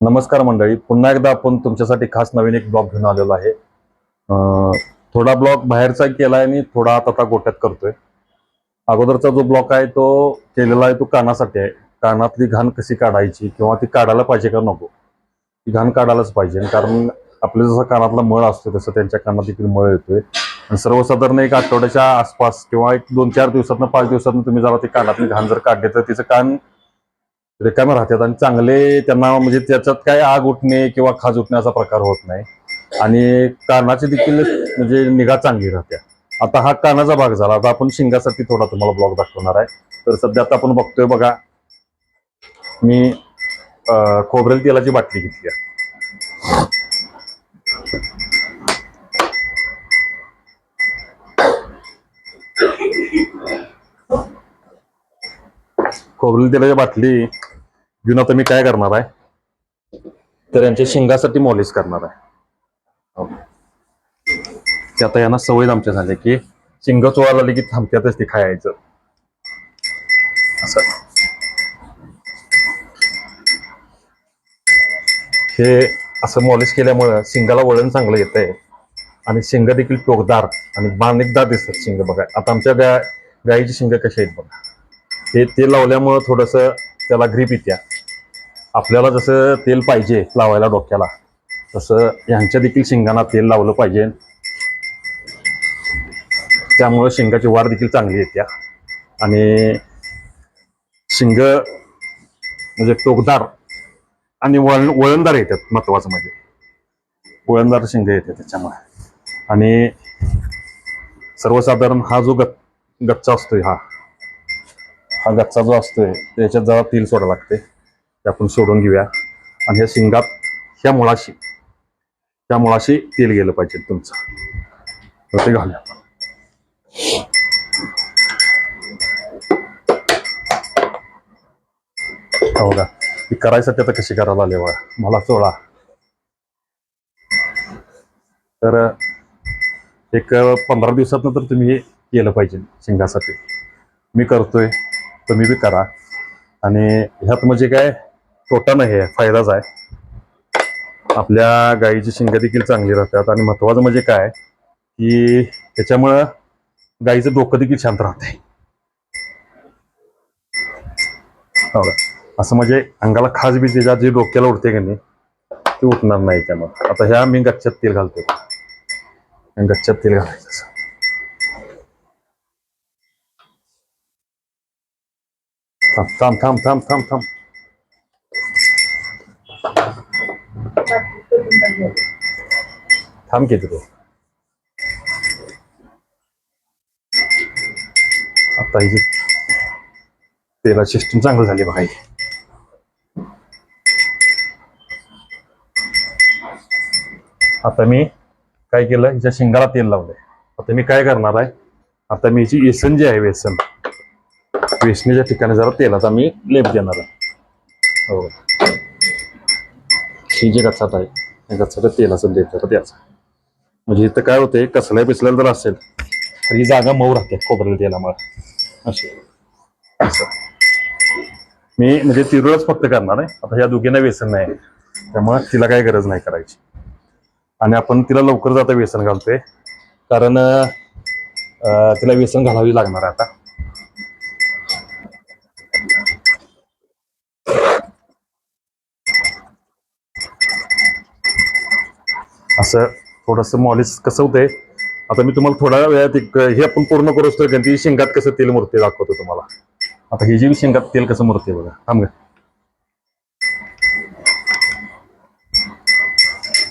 नमस्कार मंडळी पुन्हा एकदा आपण तुमच्यासाठी खास नवीन एक ब्लॉग घेऊन आलेलो आहे. थोडा ब्लॉग बाहेरचा केलाय मी थोडा आता आता गोट्यात करतोय. अगोदरचा जो ब्लॉक आहे तो केलेला आहे तो कानासाठी आहे. कानातली घाण कशी काढायची किंवा ती काढायला पाहिजे का नको? ती घाण काढायलाच पाहिजे. कारण आपल्या जसा कानातला मळ असतो तसं त्यांच्या कानात देखील मळ येतोय. आणि सर्वसाधारण एक आठवड्याच्या आसपास किंवा एक दोन चार दिवसातनं पाच दिवसातनं तुम्ही जरा ती कानातली घाण जर काढली तर तिचं कान रिकामे राहतात आणि चांगले त्यांना म्हणजे त्याच्यात काय आग उठणे किंवा खाज उठण्याचा प्रकार होत नाही. आणि कानाची देखील म्हणजे निगा चांगली राहते. आता हा कानाचा भाग झाला. आता आपण शिंगासाठी थोडा तुम्हाला ब्लॉग दाखवणार आहे. तर सध्या आता आपण बघतोय बघा. मी खोबरेल तेलाची बाटली घेतली आहे. खोबरेल तेलाची बाटली घेऊन आता मी काय करणार आहे? तर यांच्या शिंगासाठी मॉलिश करणार आहे. हो. ते आता यांना सवय आमच्या झाली की शिंग चोळायला लागली की थांबत्यातच ते खायचं. असं. हे असं मॉलिश केल्यामुळं शिंगाला वळण चांगलं येत आहे आणि शिंग देखील टोकदार आणि बाणिकदार दिसतात शिंग बघा. आता आमच्या गाय गायीची शिंग कशी आहेत बघा. हे ते लावल्यामुळं थोडंसं त्याला ग्रीप येत्या. आपल्याला जसं तेल पाहिजे लावायला डोक्याला तसं यांच्या देखील शिंगांना तेल लावलं पाहिजे. त्यामुळं शेंगाची वाढ देखील चांगली येत्या. आणि शिंग म्हणजे टोकदार आणि वळण वळणदार येतात महत्वाचं म्हणजे. वळणदार शिंग येते त्याच्यामुळे. आणि सर्वसाधारण हा जो गच गच्चा असतोय हा हा गच्चा जो असतोय त्याच्यात जरा तेल सोडा लागते ते आपण सोडून घेऊया. आणि ह्या शिंगात ह्या मुळाशी त्या मुळाशी तेल गेलं पाहिजे तुमचं. तर ते घालूया हो का ती करायसाठी आता कशी करायला आले बघा. मला चोळा तर एक पंधरा दिवसात तर तुम्ही हे केलं पाहिजे शिंगासाठी मी करतोय तुम्ही बी करा. आणि ह्यात म्हणजे काय? तोटा नाही आहे फायदाच आहे. आपल्या गाईची शिंग देखील चांगली राहतात आणि महत्वाचं म्हणजे काय? की त्याच्यामुळं गाईचं डोकं देखील शांत राहते. असं म्हणजे अंगाला खास बी त्याच्या जे डोक्याला उडते की नाही ते उठणार नाही त्यामुळे. आता ह्या मी गच्च्यात तेल घालतो गच्च्यात तेल घालायचं थांब थांब थांब थांब थांब थांब. थांब किती तू आता ही तेला सिस्टम चांगलं झाली बघा आता मी काय केलं हिच्या शिंगाला तेल लावलंय आता मी काय करणार आहे आता मी हिची व्यसन जी आहे व्यसन वेचणीच्या ठिकाणी जरा तेलाचा मी लेप देणार आहे हो ही जी गच्चात आहे या तेलाचं देत तर जरा म्हणजे इथं काय होतंय कसल्या बिसल्या जर असेल तर ही जागा मऊ राहते खोबरेल तेलामुळे. अशी. असं. मी म्हणजे तिरुळच फक्त करणार आहे. आता ह्या दोघींना व्यसन नाही. त्यामुळे तिला काही गरज नाही करायची. आणि आपण तिला लवकर जाता व्यसन घालतोय. कारण तिला व्यसन घालावी लागणार आता. असं थोडंसं मॉलिश कसं होतंय आता मी तुम्हाला थोड्या वेळात एक हे आपण पूर्ण करू असतो ती शेंगात कसं तेल मूर्ती दाखवतो तुम्हाला. आता ही जी शेंगात तेल कसं मूर्ती बघा थांब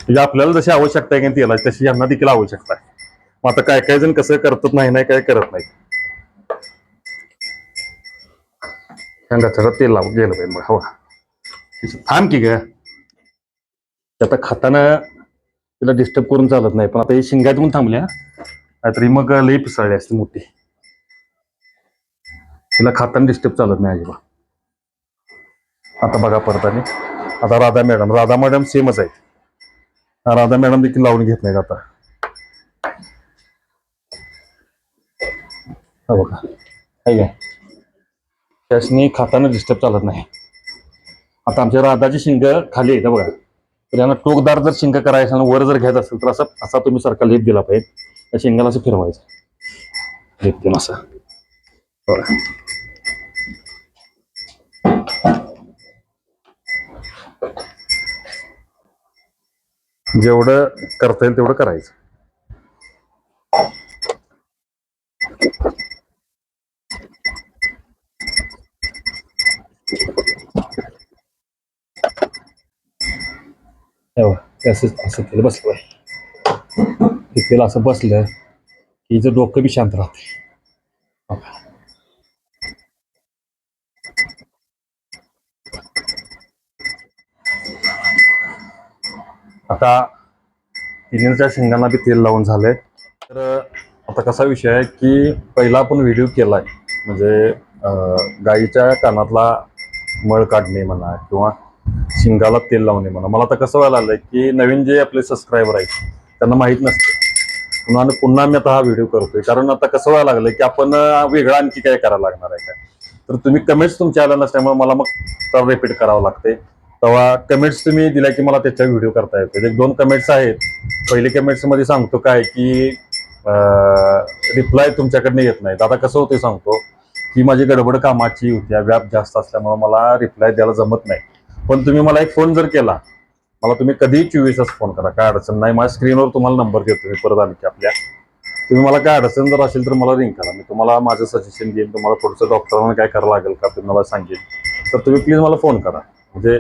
म्हणजे आपल्याला जशी आवश्यकता आहे की तेलाची तशी यांना देखील आवश्यकता आहे. मग आता काय काय जण कसं करतात नाही नाही काय करत नाही शेंगाचं तेल लावून गेलं पाहिजे मग हवा हो. थांब की ग. आता खाताना तिला डिस्टर्ब करून चालत नाही. पण आता हे शिंगातून थांबल्या. नाहीतरी मग लई पिसाळली असते मोठी. तिला खाताना डिस्टर्ब चालत नाही अजिबा आता बघा परत आणि. आता राधा मॅडम राधा मॅडम सेमच आहेत. राधा मॅडम देखील लावून घेत नाहीत आता. हा बघा. काय त्यासनी खाताना डिस्टर्ब चालत नाही. आता आमच्या राधाची शिंग खाली आहे बघा. तर यांना टोकदार जर शिंग करायचं आणि वर जर घ्यायचं असेल तर असं असा तुम्ही सारखा लेप दिला पाहिजे. त्या शिंगाला असं फिरवायचं. लेप देऊन असा. जेवढं करता येईल तेवढं करायचं. हे असं असं तेल बसलं पाहिजे तिथेला तेल असं बसलं की हिचं डोकं बी शांत राहते आता तिन्हीच्या शेंगांना बी तेल लावून झालंय. तर आता कसा विषय आहे की पहिला आपण व्हिडिओ केलाय म्हणजे गाईच्या कानातला मळ काढणे म्हणा किंवा शिंगाला तेल लावणे म्हणा. मला आता कसं व्हायला आलंय की नवीन जे आपले सबस्क्रायबर आहेत त्यांना माहीत नसते. पुन्हा आणि पुन्हा मी आता हा व्हिडिओ करतोय. कारण आता कसं व्हायला लागलंय की आपण वेगळा वेगळं आणखी काय करायला लागणार आहे काय? तर तुम्ही कमेंट्स तुमच्या आल्या नसल्यामुळे मला मग तर रिपीट करावं लागते तेव्हा कमेंट्स तुम्ही दिल्या की मला त्याच्या व्हिडिओ करता येतो एक दोन कमेंट्स आहेत. पहिले कमेंट्समध्ये सांगतो काय की रिप्लाय तुमच्याकडनं येत नाहीत. आता कसं होते सांगतो की माझी गडबड कामाची होती. व्याप जास्त असल्यामुळे मला रिप्लाय द्यायला जमत नाही. पण तुम्ही मला एक फोन जर केला मला तुम्ही कधीही चोवीसच फोन करा. काय अडचण नाही. माझ्या स्क्रीनवर तुम्हाला नंबर देतो मी परत आली की आपल्या. तुम्ही मला काय अडचण जर असेल तर मला रिंग करा. मी तुम्हाला माझं सजेशन देईन. तुम्हाला पुढचं डॉक्टरांना काय करावं लागेल का तुम्ही मला सांगेन. तर तुम्ही प्लीज मला फोन करा. म्हणजे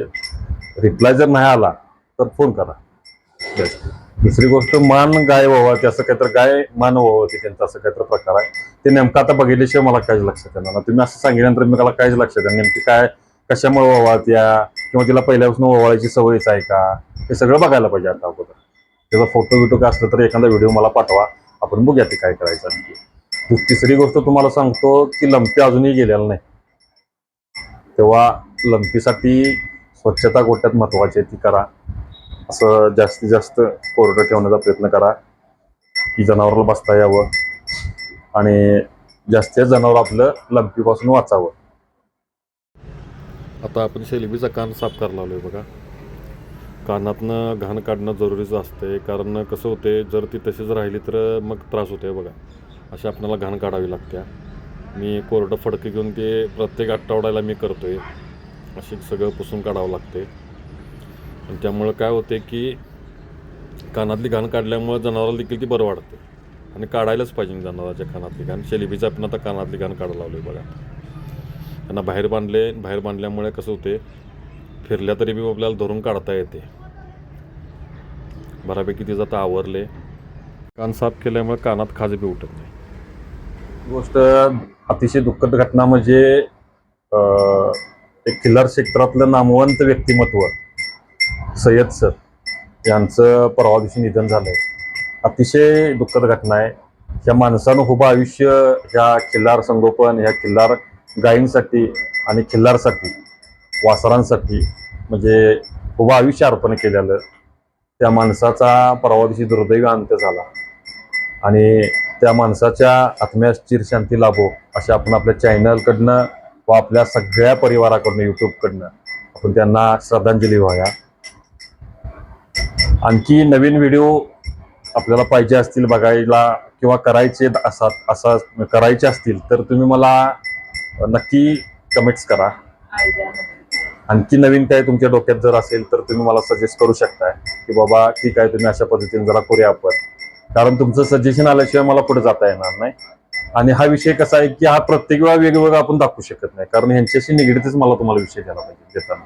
रिप्लाय जर नाही आला तर फोन करा. दुसरी गोष्ट मान गाय व्हावं असं काहीतरी गाय मान व्हावं ते त्यांचा असं काहीतरी प्रकार आहे. ते नेमकं आता बघितल्याशिवाय मला काहीच लक्षात येणार तुम्ही असं सांगितल्यानंतर मी मला काहीच लक्षात येणार नेमकी काय कशामुळे व्हावा त्या किंवा तिला पहिल्यापासून ओवाळायची सवयच आहे का? हे सगळं बघायला पाहिजे आता अगोदर. त्याचा फोटो बिटो काय असलं तर एखादा व्हिडिओ मला पाठवा. आपण बघूया ते काय करायचं आणखी. तिसरी गोष्ट तुम्हाला सांगतो की लंपी अजूनही गेलेला नाही तेव्हा लंपीसाठी स्वच्छता गोट्यात महत्वाची आहे ती करा. असं जास्तीत जास्त कोरडं ठेवण्याचा प्रयत्न करा की जनावराला बसता यावं आणि जास्तीत जनावर आपलं लंपीपासून वाचावं. आता आपण शेलबीचा कान साफ करायला लावलोय बघा. कानातनं घाण काढणं जरुरीचं असते कारण कसं होते जर ती तशीच राहिली तर मग त्रास होते बघा. अशी आपल्याला घाण काढावी लागते मी कोरडं फडकं घेऊन ते प्रत्येक आठवड्याला मी करतो आहे अशी सगळं पुसून काढावं लागते आणि त्यामुळं काय होते की कानातली घाण काढल्यामुळं जनावराला देखील ती बरं वाटते आणि काढायलाच पाहिजे जनावराच्या कानातली घाण. शेलिबीचा आपण आता कानातली घाण काढायला लावली बघा. त्यांना बाहेर बांधले बाहेर बांधल्यामुळे कसं होते फिरल्या तरी बी आपल्याला धरून काढता येते. बऱ्यापैकी तिचं आता आवरले. कान साफ केल्यामुळे कानात खाज बी उठत नाही. गोष्ट अतिशय दुःखद घटना म्हणजे अं, एक खिल्लार क्षेत्रातलं नामवंत व्यक्तिमत्व सय्यद सर यांचं परवा दिवशी निधन झालंय. अतिशय दुःखद घटना आहे. या माणसानं उभं आयुष्य ह्या खिल्लार संगोपन ह्या खिल्लार गायींसाठी आणि खिल्लारसाठी वासरांसाठी म्हणजे उभं आयुष्य अर्पण केलेलं त्या माणसाचा परवा दिवशी दुर्दैव अंत्य झाला. आणि त्या माणसाच्या आत्म्यास चिरशांती लाभो अशा आपण आपल्या चॅनलकडनं व आपल्या सगळ्या परिवाराकडनं यूट्यूबकडनं आपण त्यांना श्रद्धांजली व्हाव्या आणखी नवीन व्हिडिओ आपल्याला पाहिजे असतील बघायला किंवा करायचे असा असा करायचे असतील तर तुम्ही मला नक्की कमेंट्स करा. आणखी नवीन काय तुमच्या डोक्यात जर असेल तर तुम्ही मला सजेस्ट करू शकताय की बाबा ठीक आहे तुम्ही अशा पद्धतीने जरा करूया आपण. कारण तुमचं सजेशन आल्याशिवाय मला पुढे जाता येणार नाही. आणि हा विषय कसा आहे की हा प्रत्येक वेळा वेगवेगळा आपण दाखवू शकत नाही. कारण ह्यांच्याशी निगडीतच मला तुम्हाला विषय द्यायला पाहिजे देताना.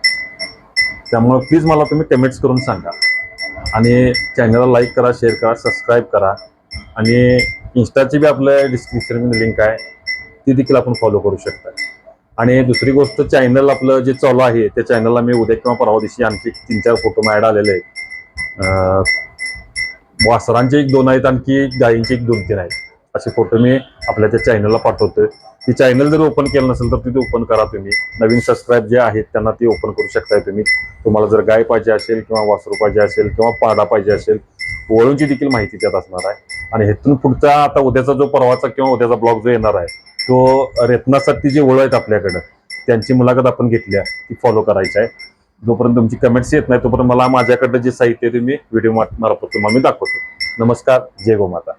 त्यामुळे प्लीज मला तुम्ही कमेंट्स करून सांगा. आणि चॅनलला लाईक करा शेअर करा सबस्क्राईब करा. आणि इन्स्टाची बी आपल्या डिस्क्रिप्शनमध्ये लिंक आहे. ती देखील आपण फॉलो करू शकता. आणि दुसरी गोष्ट चॅनल आपलं जे चालू आहे त्या चॅनलला मी उद्या किंवा परवा दिवशी आणखी तीन चार फोटो ॲड आलेले आहेत. वासरांचे एक दोन आहेत आणखी गायींचे एक दोन तीन आहेत. असे फोटो मी आपल्या त्या चॅनलला पाठवतोय. ती चॅनल जर ओपन केलं नसेल तर तिथे ओपन करा तुम्ही. नवीन सबस्क्राईब जे आहेत त्यांना ती ओपन करू शकताय तुम्ही. तुम्हाला जर गाय पाहिजे असेल किंवा वासरू पाहिजे असेल किंवा पाडा पाहिजे असेल वळूंची देखील माहिती त्यात असणार आहे. आणि हेतून पुढचा आता उद्याचा जो परवाचा किंवा उद्याचा ब्लॉग जो येणार आहे तो रेतनासाठी जे ओळ आहेत आपल्याकडं त्यांची मुलाखत आपण घेतली आहे ती फॉलो करायची आहे. जोपर्यंत तुमची कमेंट्स येत नाही तोपर्यंत मला माझ्याकडं जे साहित्य आहे ते मी व्हिडिओ मार्फत तुम्हाला मी दाखवतो. नमस्कार जय गोमाता.